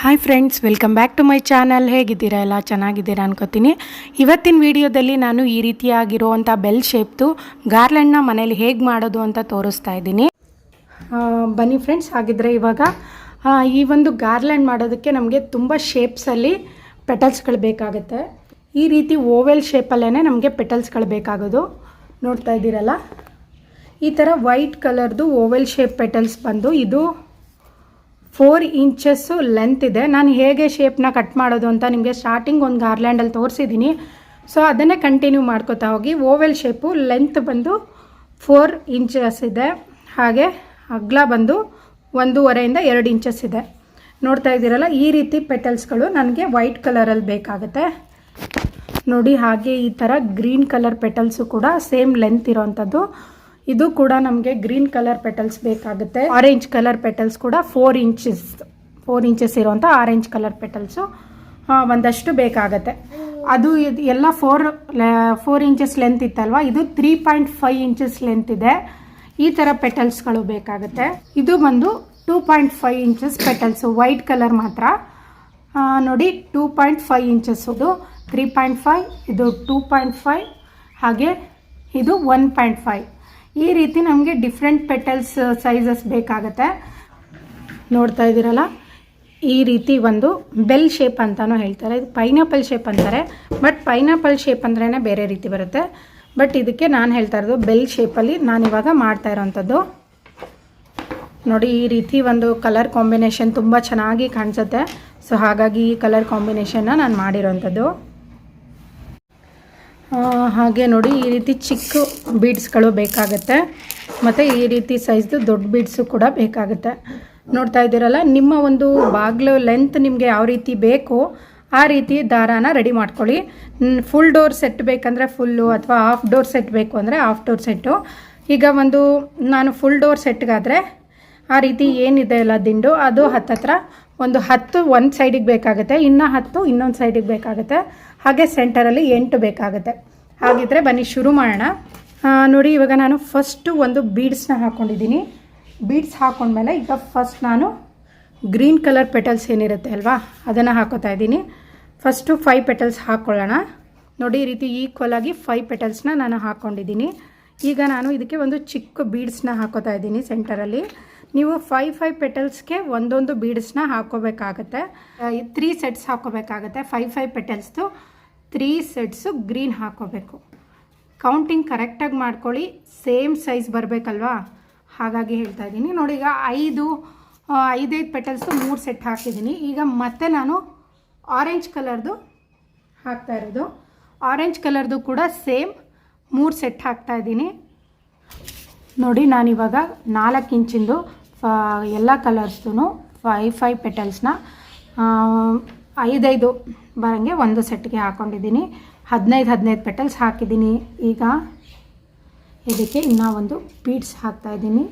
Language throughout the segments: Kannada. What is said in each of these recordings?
Hi friends welcome back to my channel ಹೇಗಿದ್ದೀರಾ ಎಲ್ಲ? ಚೆನ್ನಾಗಿದ್ದೀರಾ ಅನ್ಕೋತೀನಿ. ಇವತ್ತಿನ ವಿಡಿಯೋದಲ್ಲಿ ನಾನು ಈ ರೀತಿಯಾಗಿರುವಂಥ ಬೆಲ್ ಶೇಪ್ದು ಗಾರ್ಲೆಂಡ್ನ ಮನೇಲಿ ಹೇಗೆ ಮಾಡೋದು ಅಂತ ತೋರಿಸ್ತಾ ಇದ್ದೀನಿ. ಬನ್ನಿ ಫ್ರೆಂಡ್ಸ್ ಹಾಗಿದ್ರೆ ಇವಾಗ ಈ ಒಂದು ಗಾರ್ಲೆಂಡ್ ಮಾಡೋದಕ್ಕೆ ನಮಗೆ ತುಂಬ ಶೇಪ್ಸಲ್ಲಿ ಪೆಟಲ್ಸ್ಗಳು ಬೇಕಾಗುತ್ತೆ. ಈ ರೀತಿ ಓವೆಲ್ ಶೇಪಲ್ಲೇ ನಮಗೆ ಪೆಟಲ್ಸ್ಗಳು ಬೇಕಾಗೋದು. ನೋಡ್ತಾ ಇದ್ದೀರಲ್ಲ? ಈ ಥರ ವೈಟ್ ಕಲರ್ದು ಓವೆಲ್ ಶೇಪ್ ಪೆಟಲ್ಸ್ ಬಂದು ಇದು ಫೋರ್ ಇಂಚಸ್ಸು ಲೆಂತ್ ಇದೆ. ನಾನು ಹೇಗೆ ಶೇಪ್ನ ಕಟ್ ಮಾಡೋದು ಅಂತ ನಿಮಗೆ ಸ್ಟಾರ್ಟಿಂಗ್ ಒಂದು ಗಾರ್ಲ್ಯಾಂಡಲ್ಲಿ ತೋರಿಸಿದ್ದೀನಿ ಸೊ ಅದನ್ನೇ ಕಂಟಿನ್ಯೂ ಮಾಡ್ಕೋತಾ ಹೋಗಿ. ಓವೆಲ್ ಶೇಪು ಲೆಂತ್ ಬಂದು ಫೋರ್ ಇಂಚಸ್ ಇದೆ. ಹಾಗೆ ಅಗ್ಲ ಬಂದು ಒಂದೂವರೆಯಿಂದ ಎರಡು ಇಂಚಸ್ ಇದೆ. ನೋಡ್ತಾ ಇದ್ದೀರಲ್ಲ, ಈ ರೀತಿ ಪೆಟಲ್ಸ್ಗಳು ನನಗೆ ವೈಟ್ ಕಲರಲ್ಲಿ ಬೇಕಾಗುತ್ತೆ. ನೋಡಿ, ಹಾಗೆ ಈ ಥರ ಗ್ರೀನ್ ಕಲರ್ ಪೆಟಲ್ಸು ಕೂಡ ಸೇಮ್ ಲೆಂತ್ ಇರೋವಂಥದ್ದು ಇದು ಕೂಡ ನಮಗೆ ಗ್ರೀನ್ ಕಲರ್ ಪೆಟಲ್ಸ್ ಬೇಕಾಗುತ್ತೆ. ಆರೆಂಜ್ ಕಲರ್ ಪೆಟಲ್ಸ್ ಕೂಡ ಫೋರ್ ಇಂಚಸ್ ಫೋರ್ ಇಂಚಸ್ ಇರುವಂಥ ಆರೆಂಜ್ ಕಲರ್ ಪೆಟಲ್ಸು. ಒಂದಷ್ಟು ಬೇಕಾಗತ್ತೆ. ಅದು ಎಲ್ಲ ಫೋರ್ ಫೋರ್ ಇಂಚಸ್ ಲೆಂತ್ ಇತ್ತಲ್ವ? ಇದು three point five inches length ಇದೆ. ಈ ಥರ ಪೆಟಲ್ಸ್ಗಳು ಬೇಕಾಗುತ್ತೆ. ಇದು ಬಂದು two point five inches petals white colour ಮಾತ್ರ. ನೋಡಿ ಟೂ ಪಾಯಿಂಟ್ ಫೈವ್ ಇಂಚಸ್ ಇದು ತ್ರೀ ಪಾಯಿಂಟ್ ಫೈವ್ ಇದು ಟೂ ಪಾಯಿಂಟ್ ಫೈವ್ ಹಾಗೆ ಇದು ಒನ್ ಪಾಯಿಂಟ್ ಫೈವ್ ಈ ರೀತಿ ನಮಗೆ ಡಿಫ್ರೆಂಟ್ ಪೆಟಲ್ಸ್ ಸೈಜಸ್ ಬೇಕಾಗುತ್ತೆ. ನೋಡ್ತಾ ಇದ್ದೀರಲ್ಲ? ಈ ರೀತಿ ಒಂದು ಬೆಲ್ ಶೇಪ್ ಅಂತಲೂ ಹೇಳ್ತಾರೆ. ಇದು ಪೈನಾಪಲ್ ಶೇಪ್ ಅಂತಾರೆ. ಬಟ್ ಪೈನಾಪಲ್ ಶೇಪ್ ಅಂದ್ರೇ ಬೇರೆ ರೀತಿ ಬರುತ್ತೆ. ಬಟ್ ಇದಕ್ಕೆ ನಾನು ಹೇಳ್ತಾ ಇರೋದು ಬೆಲ್ ಶೇಪಲ್ಲಿ ನಾನಿವಾಗ ಮಾಡ್ತಾ ಇರೋವಂಥದ್ದು ನೋಡಿ, ಈ ರೀತಿ ಒಂದು ಕಲರ್ ಕಾಂಬಿನೇಷನ್ ತುಂಬ ಚೆನ್ನಾಗಿ ಕಾಣಿಸುತ್ತೆ. ಸೊ ಹಾಗಾಗಿ ಈ ಕಲರ್ ಕಾಂಬಿನೇಷನ್ನ ನಾನು ಮಾಡಿರೋವಂಥದ್ದು ಹಾಗೆ ನೋಡಿ, ಈ ರೀತಿ ಚಿಕ್ಕ ಬೀಡ್ಸ್ಗಳು ಬೇಕಾಗುತ್ತೆ. ಮತ್ತು ಈ ರೀತಿ ಸೈಜ್ದು ದೊಡ್ಡ ಬೀಡ್ಸು ಕೂಡ ಬೇಕಾಗುತ್ತೆ. ನೋಡ್ತಾ ಇದ್ದೀರಲ್ಲ, ನಿಮ್ಮ ಒಂದು ಬಾಗಿಲು ಲೆಂತ್ ನಿಮಗೆ ಯಾವ ರೀತಿ ಬೇಕು ಆ ರೀತಿ ದಾರಾನ ರೆಡಿ ಮಾಡ್ಕೊಳ್ಳಿ. ಫುಲ್ ಡೋರ್ ಸೆಟ್ ಬೇಕಂದರೆ ಫುಲ್ಲು ಅಥವಾ ಹಾಫ್ ಡೋರ್ ಸೆಟ್ ಬೇಕು ಅಂದರೆ ಹಾಫ್ ಡೋರ್ ಸೆಟ್ಟು ಈಗ ಒಂದು, ನಾನು ಫುಲ್ ಡೋರ್ ಸೆಟ್ಗಾದರೆ ಆ ರೀತಿ ಏನಿದೆ ಅಲ್ಲ ದಿಂಡು, ಅದು ಹತ್ತತ್ರ ಒಂದು ಹತ್ತು, ಒಂದು ಸೈಡಿಗೆ ಬೇಕಾಗುತ್ತೆ. ಇನ್ನು ಹತ್ತು, ಇನ್ನೊಂದು ಸೈಡಿಗೆ ಬೇಕಾಗುತ್ತೆ. ಹಾಗೆ ಸೆಂಟರಲ್ಲಿ ಎಂಟು ಬೇಕಾಗುತ್ತೆ. ಹಾಗಿದ್ರೆ ಬನ್ನಿ ಶುರು ಮಾಡೋಣ. ನೋಡಿ, ಇವಾಗ ನಾನು ಫಸ್ಟು ಒಂದು ಬೀಡ್ಸ್ನ ಹಾಕ್ಕೊಂಡಿದ್ದೀನಿ ಬೀಡ್ಸ್ ಹಾಕ್ಕೊಂಡ್ಮೇಲೆ ಈಗ ಫಸ್ಟ್ ನಾನು ಗ್ರೀನ್ ಕಲರ್ ಪೆಟಲ್ಸ್ ಏನಿರುತ್ತೆ ಅಲ್ವಾ, ಅದನ್ನು ಹಾಕೋತಾ ಇದ್ದೀನಿ. ಫಸ್ಟು ಫೈವ್ ಪೆಟಲ್ಸ್ ಹಾಕ್ಕೊಳ್ಳೋಣ ನೋಡಿ, ಈ ರೀತಿ ಈಕ್ವಲ್ ಆಗಿ ಫೈವ್ ಪೆಟಲ್ಸ್ನ ನಾನು ಹಾಕ್ಕೊಂಡಿದ್ದೀನಿ ಈಗ ನಾನು ಇದಕ್ಕೆ ಒಂದು ಚಿಕ್ಕ ಬೀಡ್ಸ್ನ ಹಾಕೋತಾ ಇದ್ದೀನಿ ಸೆಂಟರಲ್ಲಿ ನೀವು ಫೈವ್ ಫೈವ್ ಪೆಟಲ್ಸ್ಗೆ ಒಂದೊಂದು ಬೀಡ್ಸ್ನ ಹಾಕೋಬೇಕಾಗತ್ತೆ. ತ್ರೀ ಸೆಟ್ಸ್ ಹಾಕೋಬೇಕಾಗತ್ತೆ. ಫೈವ್ ಫೈವ್ ಪೆಟಲ್ಸ್ದು ತ್ರೀ ಸೆಟ್ಸು ಗ್ರೀನ್ ಹಾಕೋಬೇಕು. ಕೌಂಟಿಂಗ್ ಕರೆಕ್ಟಾಗಿ ಮಾಡ್ಕೊಳ್ಳಿ. ಸೇಮ್ ಸೈಜ್ ಬರಬೇಕಲ್ವಾ? ಹಾಗಾಗಿ ಹೇಳ್ತಾ ಇದ್ದೀನಿ. ನೋಡಿ, ಈಗ ಐದು ಐದೈದು ಪೆಟಲ್ಸು ಮೂರು ಸೆಟ್ ಹಾಕಿದ್ದೀನಿ. ಈಗ ಮತ್ತೆ ನಾನು ಆರೆಂಜ್ ಕಲರ್ದು ಹಾಕ್ತಾ ಇರೋದು. ಆರೆಂಜ್ ಕಲರ್ದು ಕೂಡ ಸೇಮ್ ಮೂರು ಸೆಟ್ ಹಾಕ್ತಾ ಇದ್ದೀನಿ. ನೋಡಿ, ನಾನಿವಾಗ ನಾಲ್ಕು ಇಂಚಿಂದು ಎಲ್ಲ ಕಲರ್ಸ್ದು ಫೈವ್ ಫೈ ಪೆಟಲ್ಸ್ನ ಐದೈದು ಬರಂಗೆ ಒಂದು ಸೆಟ್ಗೆ ಹಾಕ್ಕೊಂಡಿದ್ದೀನಿ ಹದಿನೈದು ಹದಿನೈದು ಪೆಟಲ್ಸ್ ಹಾಕಿದ್ದೀನಿ. ಈಗ ಇದಕ್ಕೆ ಇನ್ನೂ ಒಂದು ಬೀಡ್ಸ್ ಹಾಕ್ತಾ ಇದ್ದೀನಿ.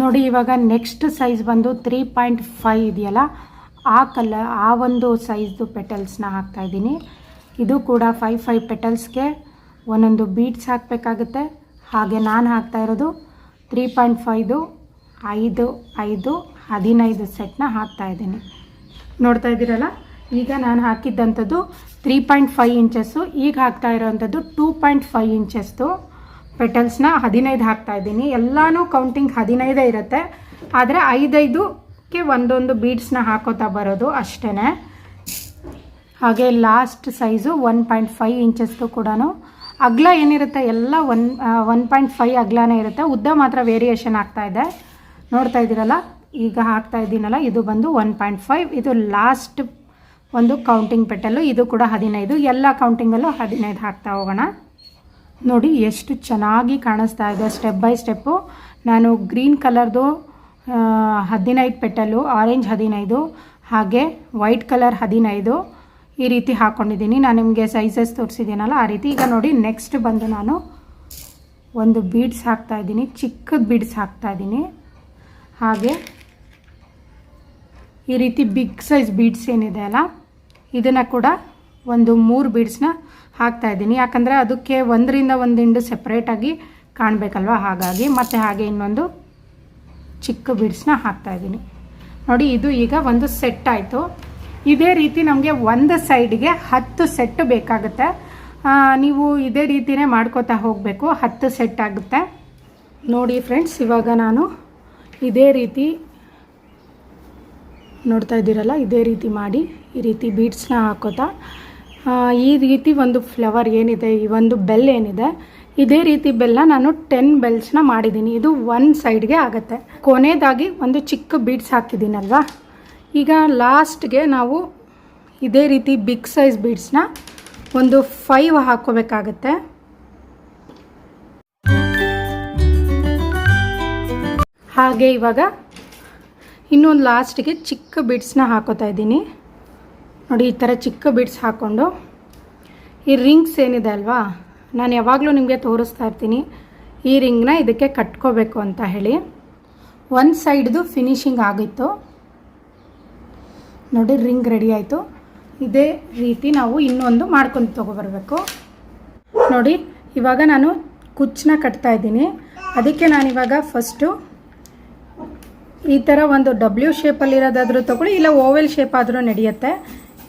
ನೋಡಿ, ಇವಾಗ ನೆಕ್ಸ್ಟ್ ಸೈಜ್ ಬಂದು ತ್ರೀ ಪಾಯಿಂಟ್ ಫೈವ್ ಇದೆಯಲ್ಲ, ಆ ಕಲರ್, ಆ ಒಂದು ಸೈಜ್ದು ಪೆಟಲ್ಸ್ನ ಹಾಕ್ತಾ ಇದ್ದೀನಿ. ಇದು ಕೂಡ ಫೈವ್ ಫೈವ್ ಪೆಟಲ್ಸ್ಗೆ ಒಂದೊಂದು ಬೀಟ್ಸ್ ಹಾಕಬೇಕಾಗುತ್ತೆ. ಹಾಗೆ ನಾನು ಹಾಕ್ತಾ ಇರೋದು ತ್ರೀ ಪಾಯಿಂಟ್ ಫೈದು ಐದು ಐದು ಹದಿನೈದು ಸೆಟ್ನ ಹಾಕ್ತಾ ಇದ್ದೀನಿ. ನೋಡ್ತಾ ಇದ್ದೀರಲ್ಲ? ಈಗ ನಾನು ಹಾಕಿದ್ದಂಥದ್ದು ತ್ರೀ ಪಾಯಿಂಟ್ ಫೈವ್ ಇಂಚಸ್ಸು, ಈಗ ಹಾಕ್ತಾ ಇರೋವಂಥದ್ದು ಟೂ ಪಾಯಿಂಟ್ ಫೈವ್ ಇಂಚಸ್ದು ಪೆಟಲ್ಸ್ನ ಹದಿನೈದು ಹಾಕ್ತಾ ಇದ್ದೀನಿ. ಎಲ್ಲನೂ ಕೌಂಟಿಂಗ್ ಹದಿನೈದೇ ಇರುತ್ತೆ. ಆದರೆ ಐದೈದುಕ್ಕೆ ಒಂದೊಂದು ಬೀಡ್ಸ್ನ ಹಾಕೋತಾ ಬರೋದು ಅಷ್ಟೇ ಹಾಗೆ last size one point five ಇಂಚಸ್ದು ಕೂಡ ಅಗ್ಲ ಏನಿರುತ್ತೆ? ಎಲ್ಲ ಒನ್ ಒನ್ ಪಾಯಿಂಟ್ ಫೈವ್ ಅಗ್ಲನೇ ಇರುತ್ತೆ. ಉದ್ದ ಮಾತ್ರ ವೇರಿಯೇಷನ್ ಆಗ್ತಾ ಇದೆ. ನೋಡ್ತಾ ಇದ್ದೀರಲ್ಲ? ಈಗ ಹಾಕ್ತಾ ಇದ್ದೀನಲ್ಲ? ಇದು ಬಂದು ಒನ್ ಪಾಯಿಂಟ್ ಫೈವ್ ಇದು ಲಾಸ್ಟ್ ಒಂದು ಕೌಂಟಿಂಗ್ ಪೆಟ್ಟಲು ಇದು ಕೂಡ ಹದಿನೈದು. ಎಲ್ಲ ಕೌಂಟಿಂಗಲ್ಲೂ ಹದಿನೈದು ಹಾಕ್ತಾ ಹೋಗೋಣ. ನೋಡಿ, ಎಷ್ಟು ಚೆನ್ನಾಗಿ ಕಾಣಿಸ್ತಾ ಇದೆ. ಸ್ಟೆಪ್ ಬೈ ಸ್ಟೆಪ್ಪು ನಾನು ಗ್ರೀನ್ ಕಲರ್ದು ಹದಿನೈದು ಪೆಟ್ಟಲು ಆರೆಂಜ್ ಹದಿನೈದು. ಹಾಗೆ ವೈಟ್ ಕಲರ್ ಹದಿನೈದು. ಈ ರೀತಿ ಹಾಕ್ಕೊಂಡಿದ್ದೀನಿ ನಾನು ನಿಮಗೆ ಸೈಜಸ್ ತೋರಿಸಿದ್ದೀನಲ್ಲ, ಆ ರೀತಿ. ಈಗ ನೋಡಿ ನೆಕ್ಸ್ಟ್ ಬಂದು ನಾನು ಒಂದು ಬೀಡ್ಸ್ ಹಾಕ್ತಾ ಇದ್ದೀನಿ. ಚಿಕ್ಕದ ಬೀಡ್ಸ್ ಹಾಕ್ತಾ ಇದ್ದೀನಿ. ಹಾಗೆ ಈ ರೀತಿ ಬಿಗ್ ಸೈಜ್ ಬೀಡ್ಸ್ ಏನಿದೆ ಅಲ್ಲ, ಇದನ್ನು ಕೂಡ ಒಂದು ಮೂರು ಬೀಡ್ಸ್ನ ಹಾಕ್ತಾ ಇದ್ದೀನಿ. ಯಾಕಂದರೆ ಅದಕ್ಕೆ ಒಂದರಿಂದ ಒಂದು ಹಿಂಡು ಸೆಪ್ರೇಟಾಗಿ ಕಾಣಬೇಕಲ್ವ? ಹಾಗಾಗಿ ಮತ್ತು ಹಾಗೆ ಇನ್ನೊಂದು ಚಿಕ್ಕ ಬೀಡ್ಸ್ನ ಹಾಕ್ತಾ ಇದ್ದೀನಿ. ನೋಡಿ, ಇದು ಈಗ ಒಂದು ಸೆಟ್ ಆಯಿತು. ಇದೇ ರೀತಿ ನಮಗೆ ಒಂದು ಸೈಡ್ಗೆ ಹತ್ತು ಸೆಟ್ ಬೇಕಾಗುತ್ತೆ. ನೀವು ಇದೇ ರೀತಿನೇ ಮಾಡ್ಕೋತಾ ಹೋಗಬೇಕು, ಹತ್ತು ಸೆಟ್ ಆಗುತ್ತೆ. ನೋಡಿ ಫ್ರೆಂಡ್ಸ್ ಇವಾಗ ನಾನು ಇದೇ ರೀತಿ ನೋಡ್ತಾ ಇದ್ದೀರಲ್ಲ, ಇದೇ ರೀತಿ ಮಾಡಿ ಈ ರೀತಿ ಬೀಡ್ಸ್ನ ಹಾಕೋತಾ ಈ ರೀತಿ ಒಂದು ಫ್ಲವರ್ ಏನಿದೆ, ಈ ಒಂದು ಬೆಲ್ ಏನಿದೆ, ಇದೇ ರೀತಿ ಬೆಲ್ಲ ನಾನು ಟೆನ್ ಬೆಲ್ಸ್ನ ಮಾಡಿದ್ದೀನಿ. ಇದು ಒನ್ ಸೈಡ್ಗೆ ಆಗುತ್ತೆ. ಕೊನೆಯದಾಗಿ ಒಂದು ಚಿಕ್ಕ ಬೀಡ್ಸ್ ಹಾಕಿದ್ದೀನಲ್ವಾ? ಈಗ ಲಾಸ್ಟ್ಗೆ ನಾವು ಇದೇ ರೀತಿ ಬಿಗ್ ಸೈಜ್ ಬೀಡ್ಸ್ನ ಒಂದು ಫೈವ್ ಹಾಕ್ಕೋಬೇಕಾಗತ್ತೆ. ಹಾಗೆ ಇವಾಗ ಇನ್ನೊಂದು ಲಾಸ್ಟಿಗೆ ಚಿಕ್ಕ ಬಿಡ್ಸ್ನ ಹಾಕೋತಾ ಇದ್ದೀನಿ. ನೋಡಿ, ಈ ಥರ ಚಿಕ್ಕ ಬಿಡ್ಸ್ ಹಾಕ್ಕೊಂಡು ಈ ರಿಂಗ್ಸ್ ಏನಿದೆ ಅಲ್ವಾ? ನಾನು ಯಾವಾಗಲೂ ನಿಮಗೆ ತೋರಿಸ್ತಾ ಇರ್ತೀನಿ. ಈ ರಿಂಗ್ನ ಇದಕ್ಕೆ ಕಟ್ಕೋಬೇಕು ಅಂತ ಹೇಳಿ. ಒಂದು ಸೈಡ್ದು ಫಿನಿಶಿಂಗ್ ಆಗಿತ್ತು. ನೋಡಿ ರಿಂಗ್ ರೆಡಿ ಆಯಿತು. ಇದೇ ರೀತಿ ನಾವು ಇನ್ನೊಂದು ಮಾಡ್ಕೊಂಡು ತೊಗೊಬರ್ಬೇಕು. ನೋಡಿ, ಇವಾಗ ನಾನು ಕುಚ್ಚನ್ನ ಕಟ್ತಾ ಇದ್ದೀನಿ. ಅದಕ್ಕೆ ನಾನಿವಾಗ ಫಸ್ಟು ಈ ಥರ ಒಂದು ಡಬ್ಲ್ಯೂ ಶೇಪಲ್ಲಿರೋದಾದರೂ ತೊಗೊಳ್ಳಿ, ಇಲ್ಲ ಓವೆಲ್ ಶೇಪ್ ಆದರೂ ನಡೆಯುತ್ತೆ.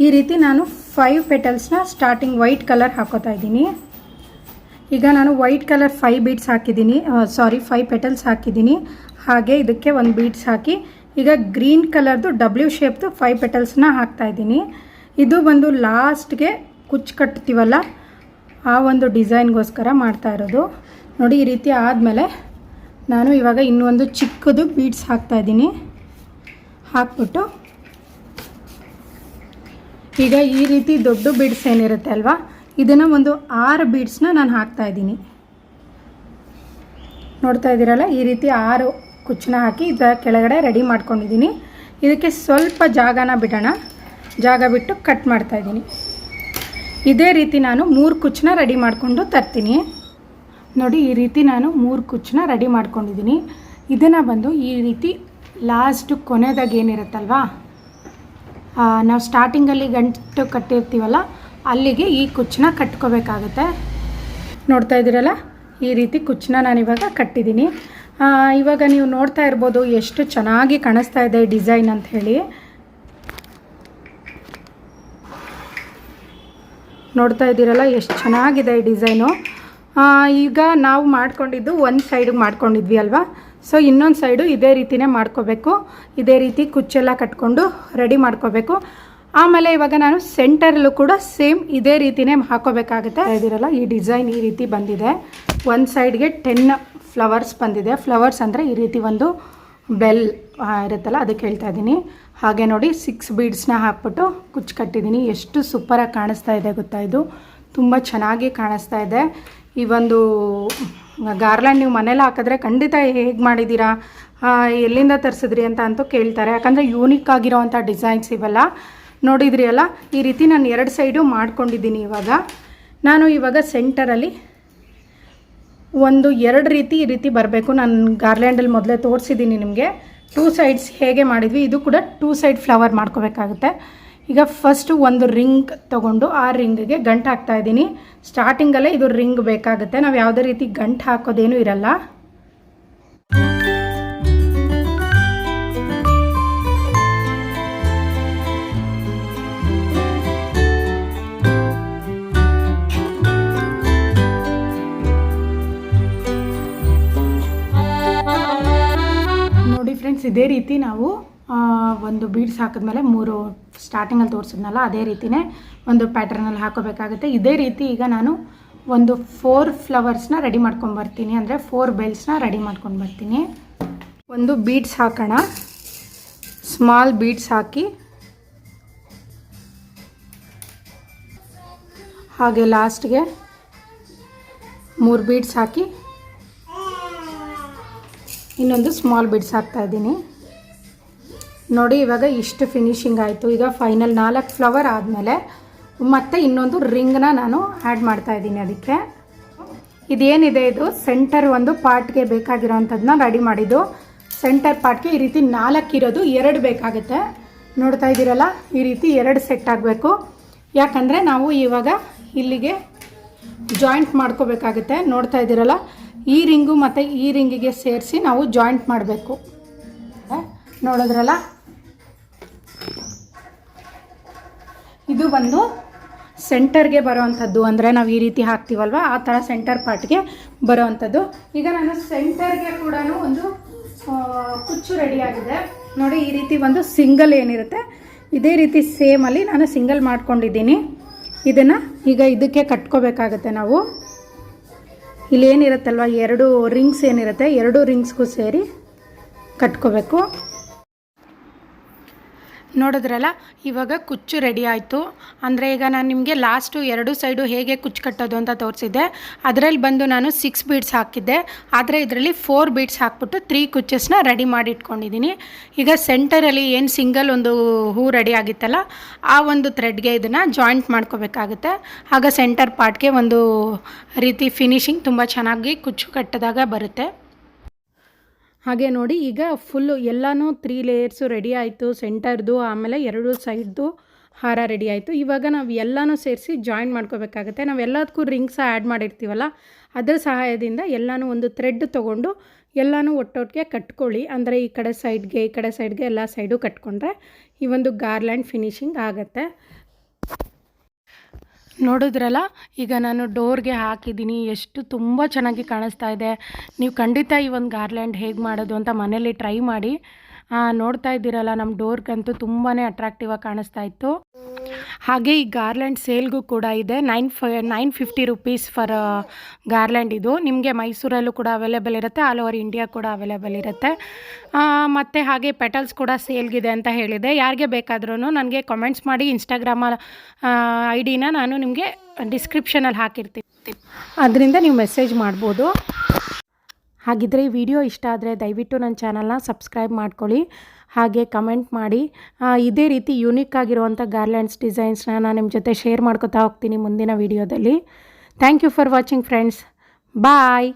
ಈ ರೀತಿ ನಾನು ಫೈವ್ ಪೆಟಲ್ಸ್ನ ಸ್ಟಾರ್ಟಿಂಗ್ ವೈಟ್ ಕಲರ್ ಹಾಕೋತಾ ಇದ್ದೀನಿ. ಈಗ ನಾನು ವೈಟ್ ಕಲರ್ ಫೈವ್ ಬೀಡ್ಸ್ ಹಾಕಿದ್ದೀನಿ. ಸಾರಿ ಫೈವ್ ಪೆಟಲ್ಸ್ ಹಾಕಿದ್ದೀನಿ. ಹಾಗೆ ಇದಕ್ಕೆ ಒಂದು ಬೀಡ್ಸ್ ಹಾಕಿ ಈಗ ಗ್ರೀನ್ ಕಲರ್ದು ಡಬ್ಲ್ಯೂ ಶೇಪ್ದು ಫೈವ್ ಪೆಟಲ್ಸ್ನ ಹಾಕ್ತಾ ಇದ್ದೀನಿ. ಇದು ಬಂದು ಲಾಸ್ಟ್ಗೆ ಕುಚ್ಚು ಕಟ್ತೀವಲ್ಲ, ಆ ಒಂದು ಡಿಸೈನ್ಗೋಸ್ಕರ ಮಾಡ್ತಾ ಇರೋದು. ನೋಡಿ, ಈ ರೀತಿ ಆದಮೇಲೆ ನಾನು ಇವಾಗ ಇನ್ನೊಂದು ಚಿಕ್ಕದು ಬೀಡ್ಸ್ ಹಾಕ್ತಾ ಇದ್ದೀನಿ. ಹಾಕ್ಬಿಟ್ಟು ಈಗ ಈ ರೀತಿ ದೊಡ್ಡ ಬೀಡ್ಸ್ ಏನಿರುತ್ತೆ ಅಲ್ವಾ, ಇದನ್ನು ಒಂದು ಆರು ಬೀಡ್ಸ್ನ ನಾನು ಹಾಕ್ತಾ ಇದ್ದೀನಿ. ನೋಡ್ತಾ ಇದ್ದೀರಲ್ಲ, ಈ ರೀತಿ ಆರು ಕುಚ್ಚನ್ನ ಹಾಕಿ ಇದರ ಕೆಳಗಡೆ ರೆಡಿ ಮಾಡ್ಕೊಂಡಿದ್ದೀನಿ. ಇದಕ್ಕೆ ಸ್ವಲ್ಪ ಜಾಗನ ಬಿಡೋಣ. ಜಾಗ ಬಿಟ್ಟು ಕಟ್ ಮಾಡ್ತಾ ಇದ್ದೀನಿ. ಇದೇ ರೀತಿ ನಾನು ಮೂರು ಕುಚ್ಚನ್ನ ರೆಡಿ ಮಾಡಿಕೊಂಡು ತರ್ತೀನಿ. ನೋಡಿ, ಈ ರೀತಿ ನಾನು ಮೂರು ಕುಚ್ಚನ್ನ ರೆಡಿ ಮಾಡ್ಕೊಂಡಿದ್ದೀನಿ. ಇದನ್ನು ಬಂದು ಈ ರೀತಿ ಲಾಸ್ಟು ಕೊನೆದಾಗ ಏನಿರುತ್ತಲ್ವಾ? ನಾವು ಸ್ಟಾರ್ಟಿಂಗಲ್ಲಿ ಗಂಟು ಕಟ್ಟಿರ್ತೀವಲ್ಲ, ಅಲ್ಲಿಗೆ ಈ ಕುಚ್ಚನ್ನ ಕಟ್ಕೋಬೇಕಾಗುತ್ತೆ. ನೋಡ್ತಾ ಇದ್ದೀರಲ್ಲ? ಈ ರೀತಿ ಕುಚ್ಚನ್ನ ನಾನಿವಾಗ ಕಟ್ಟಿದ್ದೀನಿ. ಇವಾಗ ನೀವು ನೋಡ್ತಾ ಇರ್ಬೋದು ಎಷ್ಟು ಚೆನ್ನಾಗಿ ಕಾಣಿಸ್ತಾ ಇದೆ ಡಿಸೈನ್ ಅಂತ ಹೇಳಿ. ನೋಡ್ತಾ ಇದ್ದೀರಲ್ಲ, ಎಷ್ಟು ಚೆನ್ನಾಗಿದೆ ಈ ಡಿಸೈನು. ಈಗ ನಾವು ಮಾಡ್ಕೊಂಡಿದ್ದು ಒಂದು ಸೈಡಿಗೆ ಮಾಡ್ಕೊಂಡಿದ್ವಿ ಅಲ್ವಾ? ಸೊ ಇನ್ನೊಂದು ಸೈಡು ಇದೇ ರೀತಿನೇ ಮಾಡ್ಕೋಬೇಕು. ಇದೇ ರೀತಿ ಕುಚ್ಚೆಲ್ಲ ಕಟ್ಕೊಂಡು ರೆಡಿ ಮಾಡ್ಕೋಬೇಕು. ಆಮೇಲೆ ಇವಾಗ ನಾನು ಸೆಂಟರಲ್ಲೂ ಕೂಡ ಸೇಮ್ ಇದೇ ರೀತಿನೇ ಹಾಕೋಬೇಕಾಗುತ್ತೆ. ಇದಿರಲ್ಲ ಈ ಡಿಸೈನ್ ಈ ರೀತಿ ಬಂದಿದೆ. ಒಂದು ಸೈಡ್ಗೆ ಟೆನ್ ಫ್ಲವರ್ಸ್ ಬಂದಿದೆ. ಫ್ಲವರ್ಸ್ ಅಂದರೆ ಈ ರೀತಿ ಒಂದು ಬೆಲ್ ಇರುತ್ತಲ್ಲ, ಅದಕ್ಕೆ ಹೇಳ್ತಾ ಇದ್ದೀನಿ ಹಾಗೆ ನೋಡಿ ಸಿಕ್ಸ್ ಬೀಡ್ಸ್ನ ಹಾಕ್ಬಿಟ್ಟು ಕುಚ್ಚು ಕಟ್ಟಿದ್ದೀನಿ ಎಷ್ಟು ಸೂಪರಾಗಿ ಕಾಣಿಸ್ತಾ ಇದೆ ಗೊತ್ತಾ ಇದು? ತುಂಬ ಚೆನ್ನಾಗಿ ಕಾಣಿಸ್ತಾ ಇದೆ. ಈ ಒಂದು ಗಾರ್ಲ್ಯಾಂಡ್ ನೀವು ಮನೇಲಿ ಹಾಕಿದ್ರೆ ಖಂಡಿತ ಹೇಗೆ ಮಾಡಿದ್ದೀರಾ ಎಲ್ಲಿಂದ ತರಿಸಿದ್ರಿ ಅಂತ ಅಂತೂ ಕೇಳ್ತಾರೆ. ಯಾಕಂದರೆ ಯೂನಿಕ್ ಆಗಿರೋವಂಥ ಡಿಸೈನ್ಸ್ ಇವೆಲ್ಲ. ನೋಡಿದ್ರಿ ಅಲ್ಲ, ಈ ರೀತಿ ನಾನು ಎರಡು ಸೈಡು ಮಾಡ್ಕೊಂಡಿದ್ದೀನಿ ಇವಾಗ. ನಾನು ಇವಾಗ ಸೆಂಟರಲ್ಲಿ ಒಂದು ಎರಡು ರೀತಿ ಈ ರೀತಿ ಬರಬೇಕು. ನಾನು ಗಾರ್ಲ್ಯಾಂಡಲ್ಲಿ ಮೊದಲೇ ತೋರಿಸಿದ್ದೀನಿ ನಿಮಗೆ. ಟೂ ಸೈಡ್ಸ್ ಹೇಗೆ ಮಾಡಿದ್ವಿ, ಇದು ಕೂಡ ಟೂ ಸೈಡ್ ಫ್ಲವರ್ ಮಾಡ್ಕೋಬೇಕಾಗುತ್ತೆ. ಈಗ ಫಸ್ಟು ಒಂದು ರಿಂಗ್ ತೊಗೊಂಡು ಆ ರಿಂಗ್ಗೆ ಗಂಟು ಹಾಕ್ತಾ ಇದ್ದೀನಿ. ಸ್ಟಾರ್ಟಿಂಗಲ್ಲೇ ಇದು ರಿಂಗ್ ಬೇಕಾಗುತ್ತೆ. ನಾವು ಯಾವುದೇ ರೀತಿ ಗಂಟು ಹಾಕೋದೇನೂ ಇರಲ್ಲ. ಇದೇ ರೀತಿ ನಾವು ಒಂದು ಬೀಡ್ಸ್ ಹಾಕಿದ್ಮೇಲೆ ಮೂರು ಸ್ಟಾರ್ಟಿಂಗಲ್ಲಿ ತೋರಿಸಿದ್ನಲ್ಲ, ಅದೇ ರೀತಿಯೇ ಒಂದು ಪ್ಯಾಟ್ರನಲ್ಲಿ ಹಾಕೋಬೇಕಾಗುತ್ತೆ. ಇದೇ ರೀತಿ ಈಗ ನಾನು ಒಂದು ಫೋರ್ ಫ್ಲವರ್ಸ್ನ ರೆಡಿ ಮಾಡ್ಕೊಂಬರ್ತೀನಿ ಅಂದರೆ ಫೋರ್ ಬೆಲ್ಸ್ನ ರೆಡಿ ಮಾಡ್ಕೊಂಡು ಬರ್ತೀನಿ. ಒಂದು ಬೀಡ್ಸ್ ಹಾಕೋಣ. ಸ್ಮಾಲ್ ಬೀಡ್ಸ್ ಹಾಕಿ. ಹಾಗೆ ಲಾಸ್ಟ್ಗೆ ಮೂರು ಬೀಡ್ಸ್ ಹಾಕಿ. ಇನ್ನೊಂದು ಸ್ಮಾಲ್ ಬಿಡ್ಸ್ ಹಾಕ್ತಾ ಇದ್ದೀನಿ. ನೋಡಿ, ಇವಾಗ ಇಷ್ಟು ಫಿನಿಶಿಂಗ್ ಆಯಿತು. ಈಗ ಫೈನಲ್ ನಾಲ್ಕು ಫ್ಲವರ್ ಆದಮೇಲೆ ಮತ್ತೆ ಇನ್ನೊಂದು ರಿಂಗ್ನ ನಾನು ಆ್ಯಡ್ ಮಾಡ್ತಾ ಇದ್ದೀನಿ ಅದಕ್ಕೆ. ಇದೇನಿದೆ ಇದು? ಸೆಂಟರ್ ಒಂದು ಪಾರ್ಟ್ಗೆ ಬೇಕಾಗಿರೋವಂಥದ್ದನ್ನ ರೆಡಿ ಮಾಡಿದ್ದು. ಸೆಂಟರ್ ಪಾರ್ಟ್ಗೆ ಈ ರೀತಿ ನಾಲ್ಕು ಇರೋದು ಎರಡು ಬೇಕಾಗುತ್ತೆ. ನೋಡ್ತಾ ಇದ್ದೀರಲ್ಲ, ಈ ರೀತಿ ಎರಡು ಸೆಟ್ ಆಗಬೇಕು. ಯಾಕಂದರೆ ನಾವು ಇವಾಗ ಇಲ್ಲಿಗೆ ಜಾಯಿಂಟ್ ಮಾಡ್ಕೋಬೇಕಾಗುತ್ತೆ. ನೋಡ್ತಾ ಇದ್ದೀರಲ್ಲ ಈ ರಿಂಗು ಮತ್ತು ಈ ರಿಂಗಿಗೆ ಸೇರಿಸಿ ನಾವು ಜಾಯಿಂಟ್ ಮಾಡಬೇಕು. ನೋಡೋದ್ರಲ್ಲ? ಇದು ಬಂದು ಸೆಂಟರ್ಗೆ ಬರೋವಂಥದ್ದು. ಅಂದರೆ ನಾವು ಈ ರೀತಿ ಹಾಕ್ತೀವಲ್ವ? ಆ ಥರ ಸೆಂಟರ್ ಪಾರ್ಟ್ಗೆ ಬರೋವಂಥದ್ದು. ಈಗ ನಾನು ಸೆಂಟರ್ಗೆ ಕೂಡ ಒಂದು ಕುಚ್ಚು ರೆಡಿಯಾಗಿದೆ ನೋಡಿ, ಈ ರೀತಿ ಒಂದು ಸಿಂಗಲ್ ಏನಿರುತ್ತೆ. ಇದೇ ರೀತಿ ಸೇಮಲ್ಲಿ ನಾನು ಸಿಂಗಲ್ ಮಾಡ್ಕೊಂಡಿದ್ದೀನಿ. ಇದನ್ನು ಈಗ ಇದಕ್ಕೆ ಕಟ್ಕೋಬೇಕಾಗತ್ತೆ ನಾವು. ಇಲ್ಲಿ ಏನಿರುತ್ತಲ್ವ? ಎರಡು ರಿಂಗ್ಸ್ ಏನಿರುತ್ತೆ. ಎರಡು ರಿಂಗ್ಸ್ಗೂ ಸೇರಿ ಕಟ್ಕೋಬೇಕು. ನೋಡಿದ್ರಲ್ಲ, ಇವಾಗ ಕುಚ್ಚು ರೆಡಿ ಆಯಿತು. ಅಂದರೆ ಈಗ ನಾನು ನಿಮಗೆ ಲಾಸ್ಟು ಎರಡು ಸೈಡು ಹೇಗೆ ಕುಚ್ಚು ಕಟ್ಟೋದು ಅಂತ ತೋರಿಸಿದ್ದೆ. ಅದರಲ್ಲಿ ಬಂದು ನಾನು ಸಿಕ್ಸ್ ಬೀಡ್ಸ್ ಹಾಕಿದ್ದೆ. ಆದರೆ ಇದರಲ್ಲಿ ಫೋರ್ ಬೀಡ್ಸ್ ಹಾಕ್ಬಿಟ್ಟು ತ್ರೀ ಕುಚ್ಚಸ್ನ ರೆಡಿ ಮಾಡಿ ಇಟ್ಕೊಂಡಿದ್ದೀನಿ. ಈಗ ಸೆಂಟರಲ್ಲಿ ಏನು ಸಿಂಗಲ್ ಒಂದು ಹೂ ರೆಡಿ ಆಗಿತ್ತಲ್ಲ, ಆ ಒಂದು ಥ್ರೆಡ್ಗೆ ಇದನ್ನು ಜಾಯಿಂಟ್ ಮಾಡ್ಕೋಬೇಕಾಗುತ್ತೆ. ಆಗ ಸೆಂಟರ್ ಪಾರ್ಟ್ಗೆ ಒಂದು ರೀತಿ ಫಿನಿಶಿಂಗ್ ತುಂಬ ಚೆನ್ನಾಗಿ ಕುಚ್ಚು ಕಟ್ಟಿದಾಗ ಬರುತ್ತೆ. ಹಾಗೆ ನೋಡಿ, ಈಗ ಫುಲ್ಲು ಎಲ್ಲನೂ ತ್ರೀ ಲೇಯರ್ಸು ರೆಡಿ ಆಯಿತು ಸೆಂಟರ್ದು ಆಮೇಲೆ ಎರಡು ಸೈಡ್ದು ಹಾರ ರೆಡಿ ಆಯಿತು. ಇವಾಗ ನಾವು ಎಲ್ಲನೂ ಸೇರಿಸಿ ಜಾಯಿನ್ ಮಾಡ್ಕೋಬೇಕಾಗುತ್ತೆ. ನಾವು ಎಲ್ಲದಕ್ಕೂ ರಿಂಗ್ಸ್ ಆ್ಯಡ್ ಮಾಡಿರ್ತೀವಲ್ಲ, ಅದರ ಸಹಾಯದಿಂದ ಎಲ್ಲನೂ ಒಂದು ಥ್ರೆಡ್ ತೊಗೊಂಡು ಎಲ್ಲನೂ ಒಟ್ಟೊಟ್ಟಿಗೆ ಕಟ್ಕೊಳ್ಳಿ. ಅಂದರೆ ಈ ಕಡೆ ಸೈಡ್ಗೆ ಈ ಕಡೆ ಸೈಡ್ಗೆ ಎಲ್ಲ ಸೈಡು ಕಟ್ಕೊಂಡ್ರೆ ಈ ಒಂದು ಗಾರ್ಲ್ಯಾಂಡ್ ಫಿನಿಶಿಂಗ್ ಆಗುತ್ತೆ. ನೋಡಿದ್ರಲ್ಲ, ಈಗ ನಾನು ಡೋರ್ಗೆ ಹಾಕಿದ್ದೀನಿ, ಎಷ್ಟು ತುಂಬ ಚೆನ್ನಾಗಿ ಕಾಣಿಸ್ತಾ ಇದೆ. ನೀವು ಖಂಡಿತ ಈ ಒಂದು ಗಾರ್ಲ್ಯಾಂಡ್ ಹೇಗೆ ಮಾಡೋದು ಅಂತ ಮನೇಲಿ ಟ್ರೈ ಮಾಡಿ. ನೋಡ್ತಾ ಇದ್ದೀರಲ್ಲ ನಮ್ಮ ಡೋರ್ಗಂತೂ ತುಂಬಾ ಅಟ್ರಾಕ್ಟಿವ್ ಆಗಿ ಕಾಣಿಸ್ತಾ ಇತ್ತು. ಹಾಗೆ ಈ ಗಾರ್ಲ್ಯಾಂಡ್ ಸೇಲ್ಗೂ ಕೂಡ ಇದೆ. ನೈನ್ ಫ, nine fifty rupees for garland ಇದು. ನಿಮಗೆ ಮೈಸೂರಲ್ಲೂ ಕೂಡ ಅವೈಲೇಬಲ್ ಇರುತ್ತೆ. ಆಲ್ ಓವರ್ ಇಂಡಿಯಾ ಕೂಡ ಅವೈಲೇಬಲ್ ಇರುತ್ತೆ. ಮತ್ತು ಹಾಗೆ ಪೆಟಲ್ಸ್ ಕೂಡ ಸೇಲ್ಗಿದೆ ಅಂತ ಹೇಳಿದೆ. ಯಾರಿಗೆ ಬೇಕಾದ್ರೂ ನನಗೆ ಕಮೆಂಟ್ಸ್ ಮಾಡಿ ಇನ್ಸ್ಟಾಗ್ರಾಮ ಐ ಡಿನ ನಾನು ನಿಮಗೆ ಡಿಸ್ಕ್ರಿಪ್ಷನಲ್ಲಿ ಹಾಕಿರ್ತೀನಿ ಅದರಿಂದ ನೀವು ಮೆಸೇಜ್ ಮಾಡ್ಬೋದು. ಹಾಗಿದ್ರೆ ಈ ವಿಡಿಯೋ ಇಷ್ಟ ಆದರೆ ದಯವಿಟ್ಟು ನನ್ನ ಚಾನಲ್ನ ಸಬ್ಸ್ಕ್ರೈಬ್ ಮಾಡ್ಕೊಳ್ಳಿ, ಹಾಗೆ ಕಮೆಂಟ್ ಮಾಡಿ. ಇದೇ ರೀತಿ ಯುನಿಕ್ ಆಗಿರುವಂಥ ಗಾರ್ಲ್ಯಾಂಡ್ಸ್ ಡಿಸೈನ್ಸ್ನ ನಾನು ನಿಮ್ಮ ಜೊತೆ ಶೇರ್ ಮಾಡ್ಕೊತಾ ಹೋಗ್ತೀನಿ ಮುಂದಿನ ವಿಡಿಯೋದಲ್ಲಿ. Thank you for watching friends bye